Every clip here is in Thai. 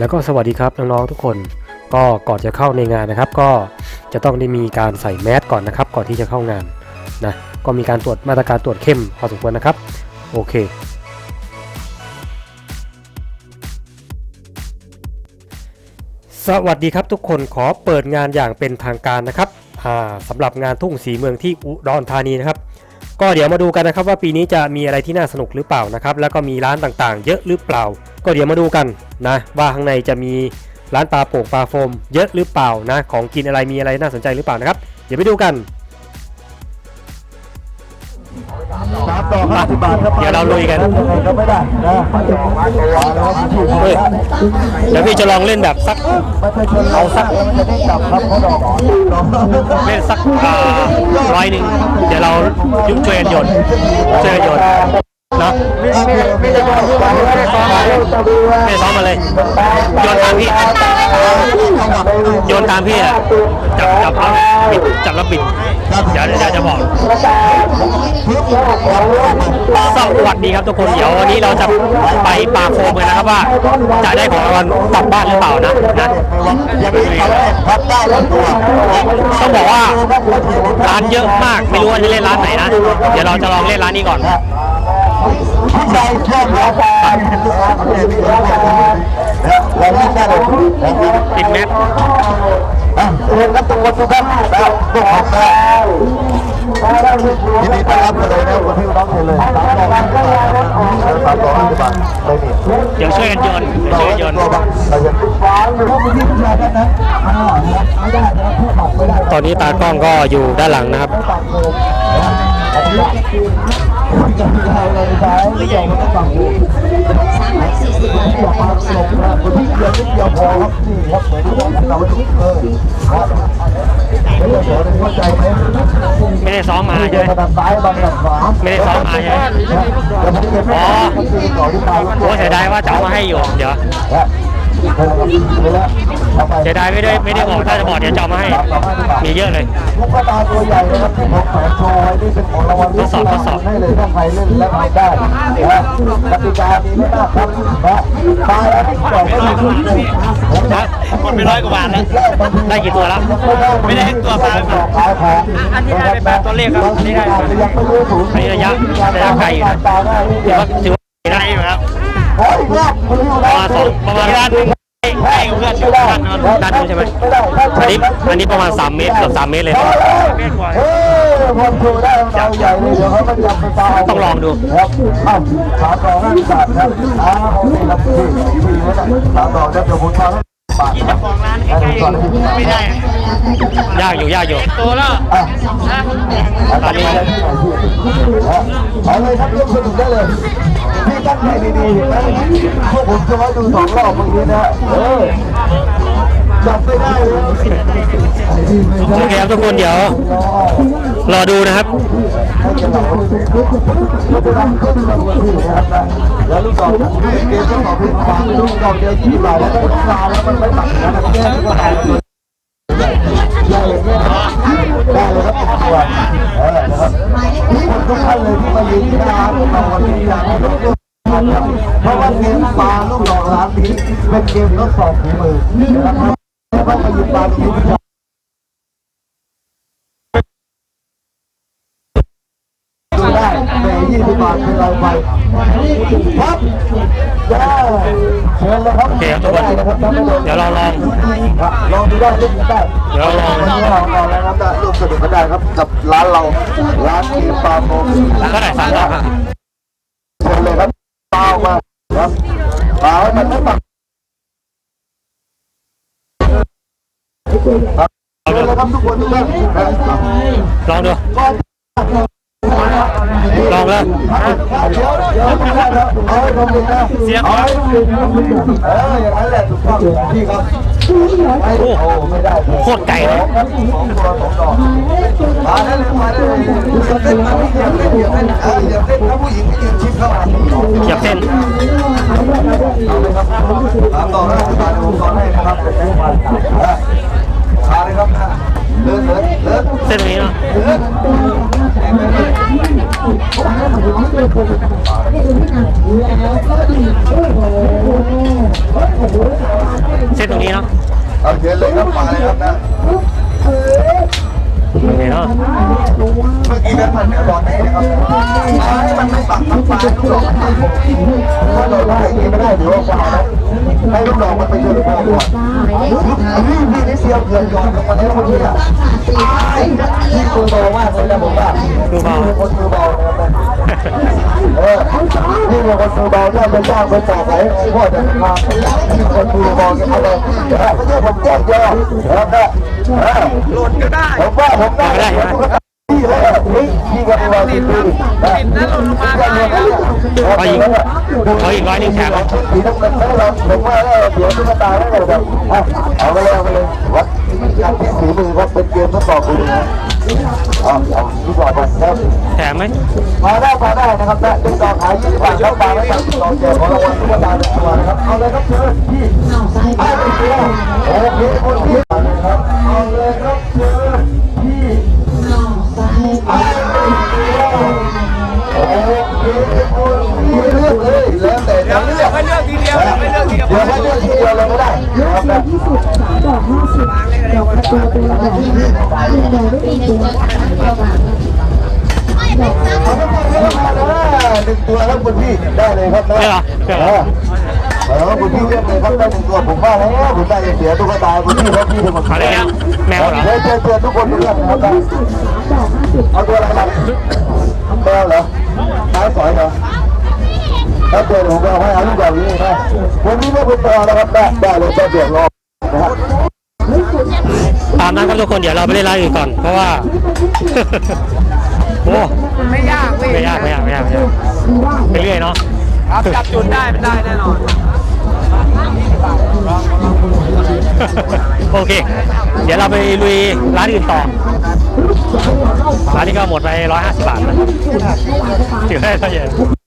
แล้วก็สวัสดีครับน้องๆทุกคน ก็ก่อนจะเข้าในงานนะครับ ก็จะต้องได้มีการใส่แมสก่อนนะครับ ก่อนที่จะเข้างานนะก็มีการตรวจมาตรการตรวจเข้มพอสมควรนะครับ โอเค สวัสดีครับทุกคนขอเปิดงานอย่างเป็นทางการนะครับสำหรับงานทุ่งสีเมืองที่อุดรธานีนะครับ ก็เดี๋ยวมาดูกันนะครับว่าปีนี้จะมีอะไรที่น่าสนุกหรือเปล่านะครับ แล้วก็มีร้านต่างๆ เยอะหรือเปล่า ก็เดี๋ยวมาดูกันนะว่าข้างในจะมีร้านปลาโป่งปลาโฟมเยอะหรือเปล่านะ ของกินอะไรมีอะไรน่าสนใจหรือเปล่านะครับ เดี๋ยวไปดูกันสามดอกห้าสิบบาทครับเดี๋ยวเราลุยกันยังไงก็ไม่ได้นะเอาละครับที่เฮ้ยเดี๋ยวพี่จะลองเล่นแบบสักไม่ใช่ชนเอาสักมันจะได้จับครับเขาดอกดอกเล่นสักอ่าร้อยหนึ่งเดี๋ยวเรายุช่วยกันโยนช่วยกันโยน เนาะไม่ได้บอกว่าไม่ได้ซ้อมมาไม่ซ้อมมาเลยโยนตามพี่โยนตามพี่อะจับจับแล้วบิดจับแล้วบิดเดี๋ยวเดี๋ยวจะบอกสวัสดีครับทุกคนเดี๋ยววันนี้เราจะไปปาโฟมกันนะครับว่า จะได้ของรางวัลกลับบ้านหรือเปล่านะนะต้องบอกว่าร้านเยอะมากไม่รู้ว่าจะเล่นร้านไหนนะเดี๋ยวเราจะลองเล่นร้านนี้ก่อน ผู้ชายชอบร้านปลาลูกค้าเขาเนี่ยที่ร้านเราเล่นได้เลยนะครับติดแมสอ่เรียนรับตัวทุกท่านครับทุกคนครับยินดีต้อนรับเลยนะคนที่ร้องเพลงเลยสามดอกห้าสิบาทสามดอกห้าสิบาทไม่มีเดี๋ยวช่วยกันโยนเดี๋ยวช่วยกันโยนตัวบ้างเราจะฟ้องหรือว่าผู้ที่ผู้ชายนนั้นอ่านะครับไม่ได้นะครับผู้ขับไม่ได้ตอนนี้ตากล้องก็อยู่ด้านหลังนะครับ ไม่ตัดโลกนะอันนี้จะมีอะไรในท้ายไม่ยอมไม่ตัดโลกอย่าปาสลบนะคนที่เดียวนิดเดียวพอครับนี่ครับเหมือนที่เราทุกเลยครับไม่ต้องสอนเข้าใจไม่ได้ซ้อมมาใช่ไหมไม่ได้ซ้อมมาใช่ไหมอ๋อโอ้เสียดายว่าจะเอามาให้อยู่ เดี๋ยว เสียดายไม่ได้ไม่ได้บอกถ้าจะบอกเดี๋ยวจะเอามาให้ มีเยอะเลยลูกกระตาตัวใหญ่นะครับที่ผมแขวนโชว์ไว้นี่เป็นของรางวัลทดสอบทดสอบให้เลยถ้าใครเล่นและทำได้นะกติกามีไม่มากครับนะตายแล้วที่ปล่อยไม่ได้ทุกคนนะหมดไปร้อยกว่าบาทแล้วได้กี่ตัวแล้วไม่ได้ตัวปลาขายของอันนี้ได้เป็นปลาตัวเลขครับอันนี้ได้ยังไม่รู้ถูกอันนี้ระยะระยะไกลอยู่นะตาได้ถือว่าถือว่าได้ อยู่ครับโอ้ยรอบคุณรู้ประมาณสองประมาณด้านหนึ่งให้เพื่อนอยู่ด้านนู้นด้านนู้นใช่ไหมอันนี้อันนี้ประมาณ3เมตรเกือบ3เมตรเลยครับเออพอโชว์ได้เราใหญ่เลยเดี๋ยวเขาก็จับไปตาต้องลองดูครับอ้าวสามดอกห้าสิบบาทครับอ้าวเขาไม่รับที่ที่นี่นะสามดอกจะเดี๋ยวผมทอนให้บา ทครับของร้านใกล้ๆไม่ได้ ยากอยู่ยากอยู่ตัวแล้วอะอันนี้เอาเลยครับร่วมสนุกได้เลยพี่ตั้งใจดีๆนะพวกผมจะมาดูสองรอบเมื่อกี้นะเออ จับไม่ได้เลยโอเคครับทุกคนเดี๋ยว รอดูนะครับแล้วลูกดอกเกมต้องตอบเป็นฟังลูกดอกเดียวยี่สิบบาแล้วก็ฟาวแล้วมันไม่ตัดนะค่ก็ได้เลยได้เลยได้เลยครับตัวเออนะครับทุกคนทุกท่านเลยที่มายืนที่หน้าร้านของเราวันนี้อยากให้ทุกคนเพราะว่าเกมปลาลูกดอกร้านนี้เป็นเกมทดสอบฝีมือนะครับ แล้วก็มายืนปลาตรงนี้ดูได้แต่ยี่สิบบาทเป็นเราไปครับจ้เชิญเลยครับโอเคครับทุกคนเดี๋ยวเราลองลองดูได้เล่นได้เดี๋ยวเราลองวันนี้เราลองแล้วครับได้ร่วมสนุกกันได้ครับกับร้านเราร้านทีปลาโมเท่าไหร่สามดอกครับเชิญเลยครับปลามาครับปลามันไม่ปัก ครับทุกคนทุกท่านลองดูลองเลยเสียงเอออย่างนั้นแหละถูกต้องพี่ครับโอ้โคตรไก่เลยสองตัวสองดอกมาได้เลยมาได้เลยเต้นมาเหยียบเต้นเหยียบเต้นเออเหยียบเต้นถ้าผู้หญิงก็ยืนชิดเข้ามาเหยียบเส้นเอาเลยครับตามต่อ เลรับส้นนี้เนาะเส้นตรงนี้เนาะเอาเชิญเลยครับมาเลยครับนะ โอเคเนาะเมื่อกี้แบงพันเนี่ยร้อนแม่เลยครับฟ้าที่มันไม่ปักทั้งฟ้าทุกดอกถ้าเราได้อย่างนี้ไม่ได้ถือว่าฟ้านะให้ลูกดองมันไปเจอลูกดอาด้วยนี่พี่นิเซียวเกือบย้อนกลับมาแล้วเมื่อกี้อะที่ตัวโตมากเลยนะผมว่าคือเบาคือเบานะครับ เออนี่เป็นคนมือเบาถ้าไปจ้างไปต่อไปพ่อจะมาคนมือเบาเอาเลยไม่ใช่ผมแจ้งเยอะแล้วก็หล่นก็ได้ผมว่าผมได้พี่เลยนี่พี่ก็มีวันดีดีนะหล่นลงมาได้ขออีกขออีกร้อยหนึ่งแถมสีน้ำเงินแล้วเราผมว่าแล้วเดี๋ยวตุ๊กตาแล้วแบบเอาไปเลยเอาไปเลยวัดการที่สีมือครับเป็นเกมทดสอบคุณนะ แถมไหมมาได้มาได้นะครับและติดต่อขายยี่สิบบาทครับบาทละสามสิบสองเจ็ดของรางวัลตุ๊กตาหนึ่งตัวนะครับเอาเลยครับเชิญพี่เอาไปตัวโอเคคนที่ครับเอาเลยครับเชิญ เลือดียวเลยก็ได้นะครับนะที่สุดสามดอกห้าสิบดอกประตูตัวละดอกห้าสิบดอกไม่มีตัวเอาไปเลยมาเลยหนึ่งตัวครับคุณพี่ได้เลยครับนะได้เหรอได้เหรอเออคุณพี่เลือกเลยครับได้หนึ่งตัวผมว่าแล้วผมได้เสียตุ๊กตาคุณพี่ครับพี่เป็นคนเอาเลยนะแมวเหรอเชิญเชิญเชิญทุกคนเลือกนะครับนะสามดอกห้าสิบเอาตัวอะไรครับแมวเหรอไม้สอยเหรอ ถ้าเจอผมก็เอาให้เอาลูกแบบนี้นะวันนี้ไม่เป็นตัวนะครับได้ได้เลยจะเดือดร้อนนะครับตามนั้นครับทุกคนเดี๋ยวเราไปเล่นร้านอื่นก่อน เพราะว่า โอ้ไม่ยากเว้ยไม่ยากไม่ยากไม่ยากไม่ยากไปเรื่อยเนาะครับจับจุดได้มันได้แน่นอน โอเค เดี๋ยวเราไปลุยร้านอื่นต่อร้านนี้ก็หมดไป 150 บาทนะถือได้เท่าไหร่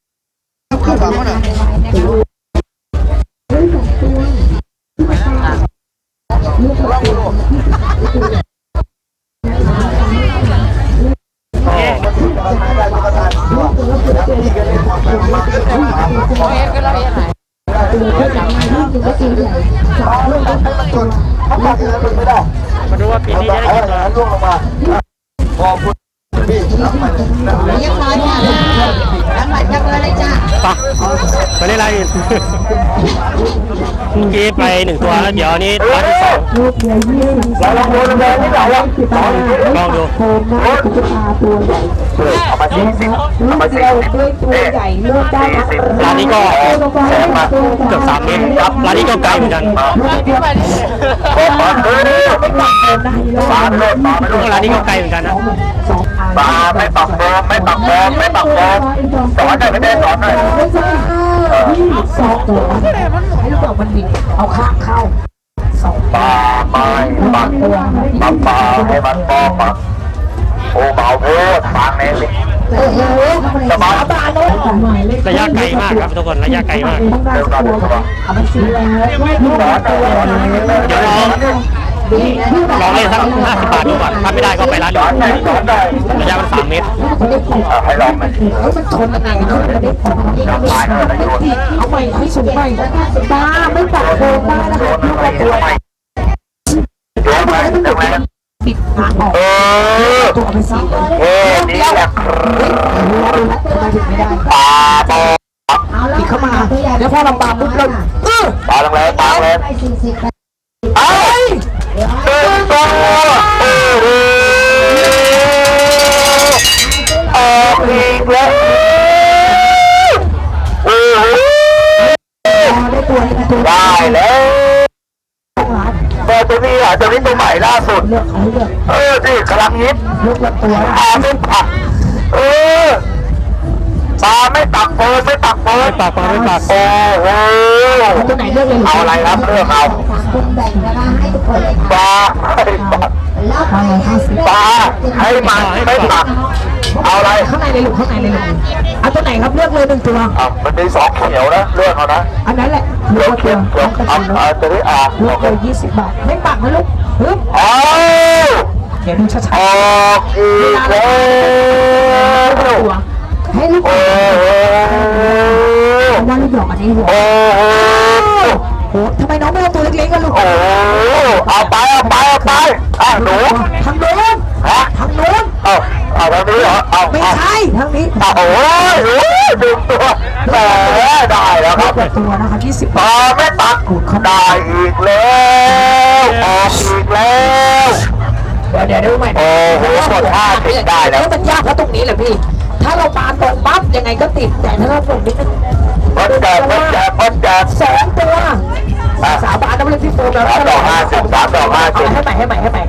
มาดูว่าปีนี้จะได้เอากินออะไรย่างนั้นล่วงลงมาขอบคุณพี่รับไป เลยนะเรียบร้อยค่ะน้ำหวานจังเลยเลยจ้าไปไปเล่นร้านอื่นเมื่อกี้ไปหนึ่งตัวแล้วเดี๋ยวอันนี้ร้านที่สองลูกเดียวยี่สิบเราลองดูเลยนี่ไหนวะสิบบาทลองดูโคมหน้าตุ๊กตาตัวใหญ่เอามาสี่สิบลูกเดียวด้วยตัวใหญ่เลือกได้ทั้งร้านนี้ก็แสนมาเกือบสามเมตรครับร้านนี้ก็ไกลเหมือนกันโอ้ปาเออปาเลยปาไม่รู้ร้านนี้ก็ไกลเหมือนกันนะ สองอันปาไม่ปักโฟมไม่ปักโฟมไม่ปักโฟมสอนหน่อยไม่ได้สอนหน่อยไม่ใช่ยี่สองตัวให้ลูกดอกมันบิดเอาข้างเข้าสองปลาไม่ปักปักปลาให้มันปอปักโอ้เบาโพดฟังเน้นสิสบายบายเลขระยะไกลมากครับทุกคนระยะไกลมากต้องได้ตัวรอเดี๋ยวลอ ลองเล่นสักห้าสิบบาทดูก่อนถ้าไม่ได้ก็ไปร้านสอื่อนนหน่อยสอนหน่อยระยะมันสามเมตรให้ลองไหมเฮ้ยมันชนกันไงเนาะมันได้ผลเอาใหม่ให้สูงใหม่บ้าไม่ตัดโคมได้นะคะลูกละตัวโยนไปเรื่องอะไรปิดหางออกเออตัวเอาไปสิเฮ้นี่แหละเฮ้ยรู้แล้วรู้แล้วทำไมถึงไม่ได้ปาปอปิดเข้ามา เดี๋ยวพอลำบากปุ๊บเราเออปาแรงปาแรงไปสี่สิบเอ้ย เป็นตัวโอ้โหออกอีกแล้วโอ้โหได้แล้วร้านตัวตัวนี้อะตัวนี้ตัวใหม่ล่าสุด เออที่กำลังยิบพาเป็นผัก ปลาไม่ปักโฟมไม่ปักโฟมไม่ปากปาไม่ปากโอ้โหตัวไหนเลือกเลยเอาอะไรครับเลือกเอาสามคนแบ่งนะคะให้ทุกคนเลยปลาไม่ปักแล้วห้าห้าสิบปลาให้มันไม่ปักเอาอะไรข้างในเลยลูกข้างในเลยลูกเอาตัวไหนครับเลือกเลยหนึ่งตัวอะมันมีสองเขียวนะเลือกเอานะอันนั้นแหละเลือกเขียวเขียวเอาเอาเอาตัวนี้อะเลือกเลยยี่สิบบาทไม่ปักนะลูกฮึบเอาเดี๋ยวดูช้าออกอีกแล้ว ให้ลูกโอ้โหว่าลูกดอกอันนี้หัวโอ้โหทำไมน้องไม่เอาตัวเล็กๆกันลูกโอ้เอาไปเอาไปเอาไปอะหนูทางโน้นฮะทางโน้นเอาเอาทางนี้เหรอเอาไม่ใช่ทางนี้เอาโอ้ยโอ้ยดึงตัวแหมได้แล้วครับตัวนะคะ20ปบาลาทไม่ตักได้อีกแล้วออกอีกแล้วเดี๋ยวเดี๋ยวดูใหม่โอ้โหกดห้าติดได้แล้วมันยากเพราะตรงนี้แหละพี่ ก็ติดแต่ถ้าเราตรงนี้มันแจกมันแจกมันแจกสองตัวสามบาทนะไม่เล่นพี่โฟมแล้วสามดอกห้าสิบสามดอกห้าสิบให้ใหม่ให้ใหม่ให้ใหม่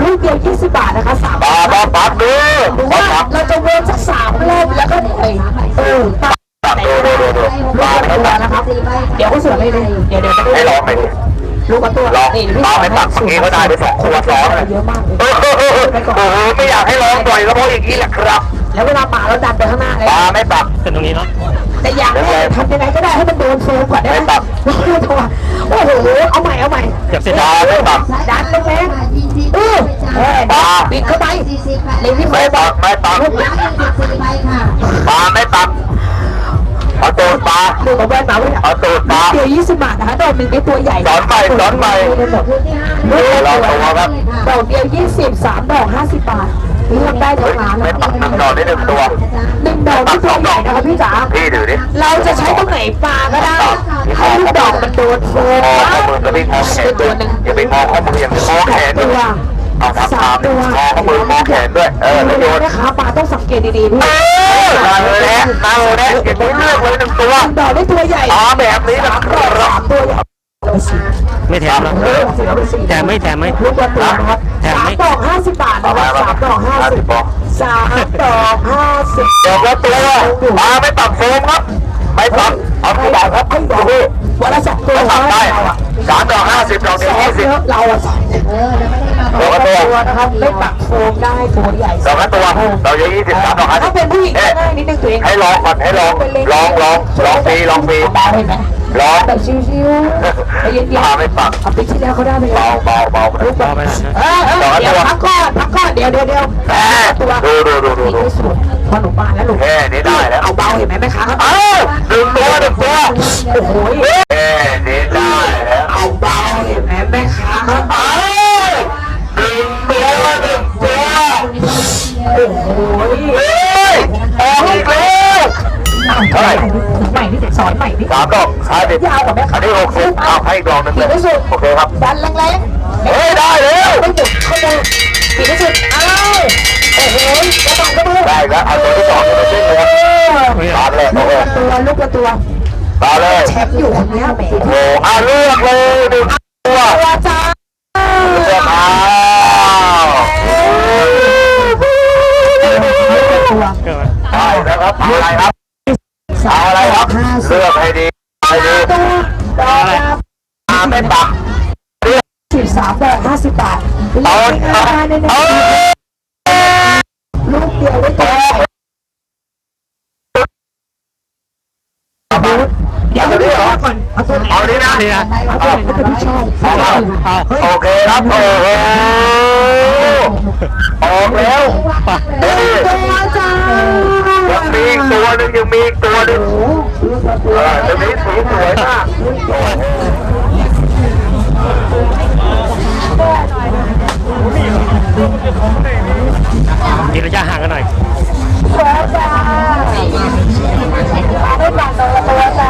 ลูกเดียว20บาทนะคะสามปลาบาทปลาปักดูหรือว่าเราจะเว้นสักสามรอบแล้วก็เอ้ยเออตัดปักดูดูดูดูปลาไม่ตัวตักนะครับเดี๋ยวก็สือเลยเลยเดี๋ยวเดี๋ยวจะให้ลองไปดิลูกกับตัวลองนี่พี่ปลาไม่ตักเอกี้ก็ได้ไปสองขวดสองเยอะมากเลยโอ้โหโอ้โหไม่อยากให้ลองบ่อยก็เพราะอย่างนี้แหละครับ แล้วเวลาป่าเราดันไปข้างหน้าเลยปลาไม่ตักเป็นตรงนี้เนาะแต่อย่างแรกทำยังไงก็ได้ให้มันโดนโฟมก่อนได้ไหมไม่ตัดโอ้โหโอ้โหเอาใหม่เอาใหม่เกือบเสร็จปแล้วลาไม่ตักดันแรงๆเออเออดันปิดเข้าไปเล็งที่โฟไม่มตักไม่ตักร้อยยี่สิบสี่ใบค่ะปลาไม่ตักเอาตูดปลาดูกับแว่นมาไว้เนี่ยเอาตูดปลาเดี๋ยว20บาทนะคะดอกหนึ่งเป็นตัวใหญ่สอนไปสอนไปชุดที่ห้าดูลองดูครับดอกเดียว20 3ดอก50บาท เลือกได้ทั้งร้านไม่นะตักหนึ่งดอกได้หนึ่งตัวหนึ่งดอกที่ตัวใหญ่นะคะพี่จ๋าพี่ดูดิเราจะใช้ตรงไหนปลาก็ได้ให้ลูกดอกมันโดนโฟมมองนะข้อมือกับพี่มองแขนด้วยอย่าไปมองข้อมืออย่างเดียวมองแขนด้วยเอาทับทามมองข้อมือมองแขนด้วยเออแล้วโยนแม่ค้าปลาต้องสังเกตดีๆพี่เออนั่นแหละนั่นแหละอย่าไปเลือกเลยหนึ่งตัวดอกได้ตัวใหญ่ปลาแบบนี้นะคดอกรัสาบมตัวใหญ่เอา ไปสิไม่แถมนะเออเอาสิเอาไปสิแถมไหม่แถมไหมลูกละตัวนะครับแถมสาไหมมดอกห้าสิบบาทนะครับสามดอกห้าสิบสามดอกห้าสิบเดี๋ยวละตัวปลาไม่ตักโฟมครับไม่ตักเอาที่ดอกครับไอ้ดอกพี่วันละสองตัวไม่ตักได้เราอะสามดอกห้าสิบดอกเดีสยวองยี่สิบเยอะเราอะสองเออแล้วไม่ได้มาดอกละตัวตัวนะครับไม่ปักโฟมได้ตัวใหญ่ดอกละตัวดอกเดียวยี่สิบสามดอกห้าสิถ้าบเป็นผู้หญิงก็เอ๊ะง่ายนิดนึงตัวเองให้ลองก่อนให้ลองลองลองลองฟรีลองฟรี เบาเห็นไหมลองแบบชิวๆใจเย็นปลาไม่ปักๆเอาปีที่แล้วเขาได้ไปแล้เบาวเบาเบาลูกรอไปนะเออเออเดี๋ยวพักก่อนพักก่อนเดี๋ยวเดี๋ยวเดี๋ยวแม่ดูดูดูดูดูที่สุดพอหนูมาแล้วหนูแค่นี้ได้แล้ว เอาเบาเห็นไหมแม่ค้าครับเอ้าหนึ่งตัวหนึ่งตัวโอ้โหแค่นี้ได้แล้วเอาเบาเห็นไหมแม่ค้าครับเอ้า อนใหม่ดิสามดอกซ้ายเด็ดยาวกว่าแม่อันนี้หกสิบเอาให้อีกดอกหนึ่งเลยที่สุดโอเคครับดันแรงๆเฮ้ยได้แล้วไม่หยุดข้อมือปีที่สุดเอาโอ้โหกระบอกกระมือได้แล้วเอาตัวที่สองตัวที่เหลือตามเลยโอเคตัวลูกละตัวตามเลยแชมป์อยู่คนนี้แหมโอ้อะเลือกเลยหนึ่งตัวตัวจ้า ไม่ปักเลือกสิบสามดอกห้าสิบบาทเอาเล่นเอาง่ายๆเลยนะเอาลูกเดียวได้ตัวเดี๋ยวเดี๋ยวก่อนเอาตัวไหนเอานี้นะนี่นะเอาตัวไหนก็เป็นที่ชอบเอาเอาเอาโอเคครับโอ้โหออกแล้วเฮ้ยตัวจ้ายังมีอีกตัวหนึงยังมีอีกตัวหนึงเออตัวนี้สีสวยมาก ยืนระยะห่างกันหน่อยตัวจ้าได้บัตรตัวตัวจ้า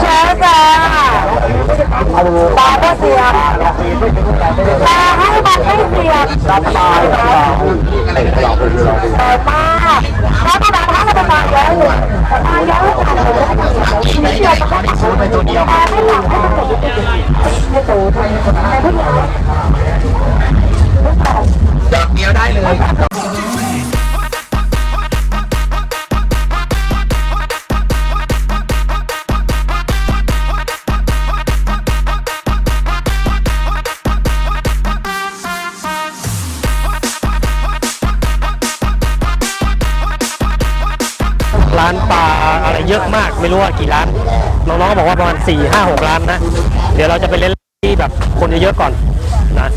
แชร์จ้าตาก็เสียบตาให้บัตรไม่เสียบตายครับเตาไดูเราดูเปิดมาถ้าไม่ได้ถ้าไม่ได้มาเยอะอยู่มาเยอะค่ะไม่เสียบก็ไม่ซื้อไปตัวเดียวแต่ไม่หลับให้มันหมดให้ตูทำให้ผู้ ใหญ่ดอกเดียวได้เลยร้านปลาอะไรเยอะมากไม่รู้ว่ากี่ร้าน น้องๆบอกว่าประมาณ4ี่ห้าหกร้านนะ เดี๋ยวเราจะไปเล่นที่แบบคนเยอะๆก่อนนะ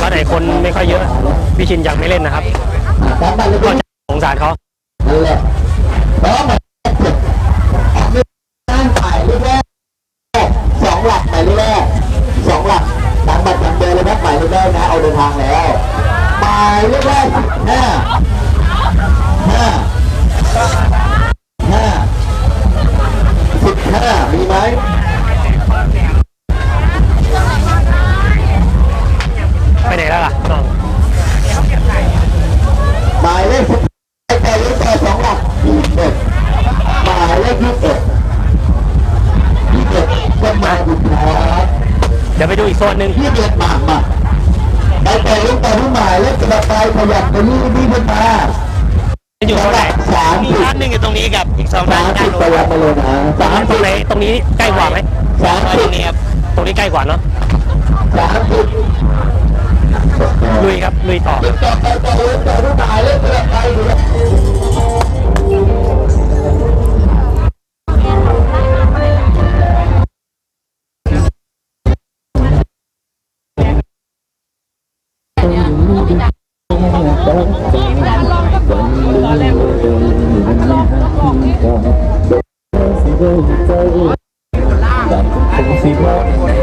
ร้านไหนคนไม่ค่อยเยอะ พี่ชินยังไม่เล่นนะครับก็จะสงสารเขานั่นแหละแล้วมันตั้งหมายเลขแรกสองหลักหมายเลขแรกสองหลักตามบัตรจำเบอร์เลยนะหมายเลขแรกนะเอาเดินทางแล้วหมายายเลขแรกห้าห้าห้าสิบห้ามีไหมไปไหนแล้วล่ะ น้องหมายเลขสิบแต่เลขแต่สองหลักยี่สิบเอ็ดหมายเลขยี่สิบเอ็ดยี่สิบเอ็ดก็มาถูกแล้วเดี๋ยวไปดูอีกโซนหนึ่งยี่สิบเอ็ดมามาไปแต่เลขแต่ผู้หมายเลขกระต่ายขยับไปนี่นี่เพิ่นมาอยู่เท่าไหร่สามมีสิบร้านหนึ่งอยู่ตรงนี้กับอีกสองสาร้านมใกล้สิบโรงขยับมาเลยนะสามตรงไหนตรงนี้ใกล้กว่าไหมสามตสิรบงนี้ครับตรงนี้ใกล้กว่าเนาะสามสิบ ลุยครับ ลุยต่อแต่แต่แต่เลขแต่ผู้หมายเลขกระต่ายอยู่แล้วอุ้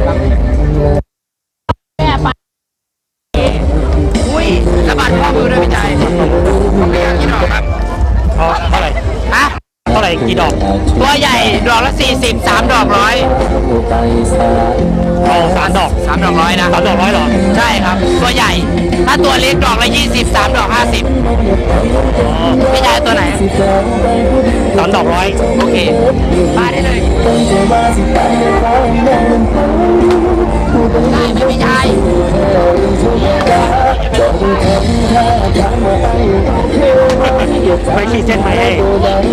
ดอกละ40 3ดอกร้อยเอาสามดอก3ดอกร้อยนะสามดอกร้อยเหรอ ใช่ครับ ตัวใหญ่ ถ้าตัวเล็กดอกละ20 3ดอก50พี่ใจตัวไหนสามดอกร้อยโอเคมาได้เลย ได้ไหมพี่ชายไม่ขีดเส้นไปให้บอก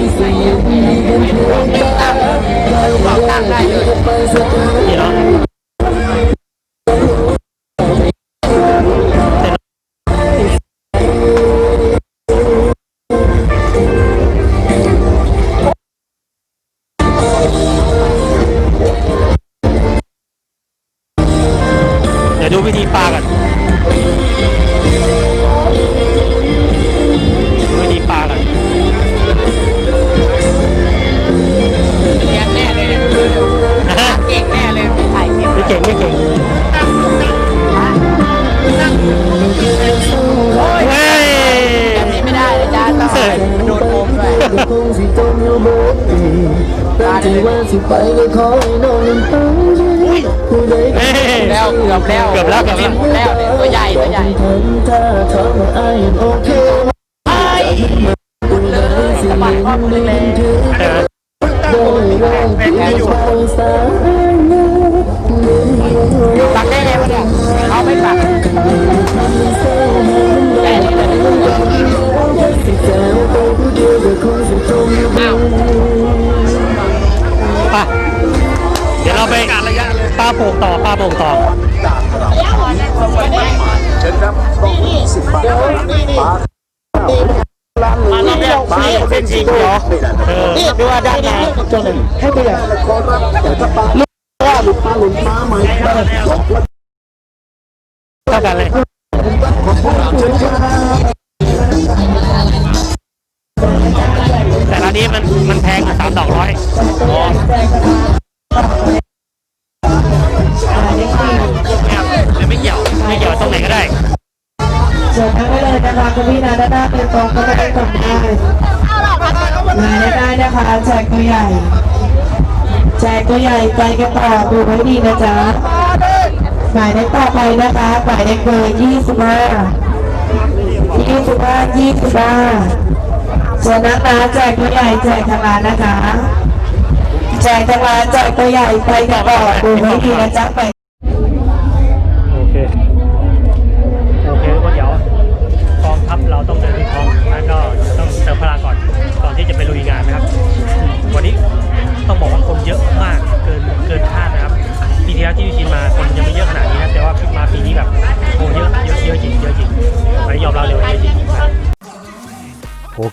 โดนโกงด้วยคงสิจมอยู่บ่ปีตั้งใจว่าสิไปก็ขอให้น้องนั้นไปผู้ใดเฮ้แล้วเกือบแล้วเกือบแล้วเกือบแล้ว แล้วเนี่ยตัวใหญ่ตัวใหญ่ ทำถ้าทำว่าอายโอเคผู้ใดสิเห็นดีเอใช่ไดรงที่เขาสายปักได้ไงวะเนี่ยเขาไม่ปักแต่นี่เลย ไปผู้เดียวก็คงสิจมอยู่บ่ไปเดี๋ยวเราไปปลาโป่งต่อปลาโป่งต่อมาแล้วเนี่ยปลาเป็นจริงเหรอเออดูว่าด้านไหนให้ตัวใหญ่ว่าหลุดปลาหลุดปลาหมเท่ากันเลย นี้มันมันแพงอะสามดอกร้อยอ๋อเนี่ยไม่เกี่ยวไม่เกี่ยวตรงไหนก็ได้เชิญนั่งได้เลยนะคะคุณพี่นาด้านหน้าเป็นตรงก็ไม่ได้ตรงได้มาได้ได้นะคะแจกตัวใหญ่ แจกตัวใหญ่ไปกันต่อดูไว้ดีนะจ๊ะหมายเลขต่อไปนะคะหมายเลขเบอร์ยี่สิบห้ายี่สิบห้ายี่สิบห้า ส่วนนั้นนะแจกตัวใหญ่แจกทางร้านนะคะ แจกทางร้านแจกตัวใหญ่ไปกับบ่อดูให้ดีนะจ๊ะไป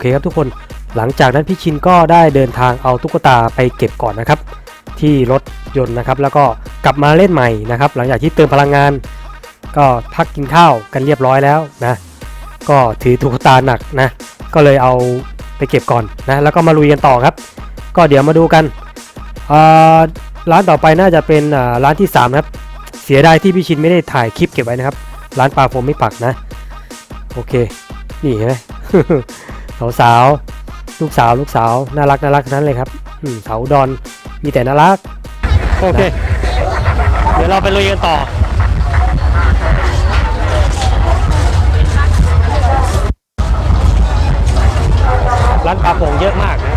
เคครับทุกคนหลังจากนั้นพี่ชินก็ได้เดินทางเอาตุ๊กตาไปเก็บก่อนนะครับ ที่รถยนต์นะครับ แล้วก็กลับมาเล่นใหม่นะครับ หลังจากที่เติมพลังงาน ก็พักกินข้าวกันเรียบร้อยแล้วนะ ก็ถือตุ๊กตาหนักนะ ก็เลยเอาไปเก็บก่อนนะ แล้วก็มาลุยกันต่อครับ ก็เดี๋ยวมาดูกันร้านต่อไปน่าจะเป็นร้านที่3ครับ เสียดายที่พี่ชินไม่ได้ถ่ายคลิปเก็บไว้นะครับ ร้านปลาโฟมไม่ปักนะ โอเค นี่เห็นไหม สาวสาวๆลูกสาวลูกสาวน่ารักน่ารักทั้งนั้นเลยครับอืมสาวอุดอนมีแต่น่ารัก โอเค เดี๋ยวเราไปลุยกันต่อ ร้านปลาโป่งเยอะมากนะ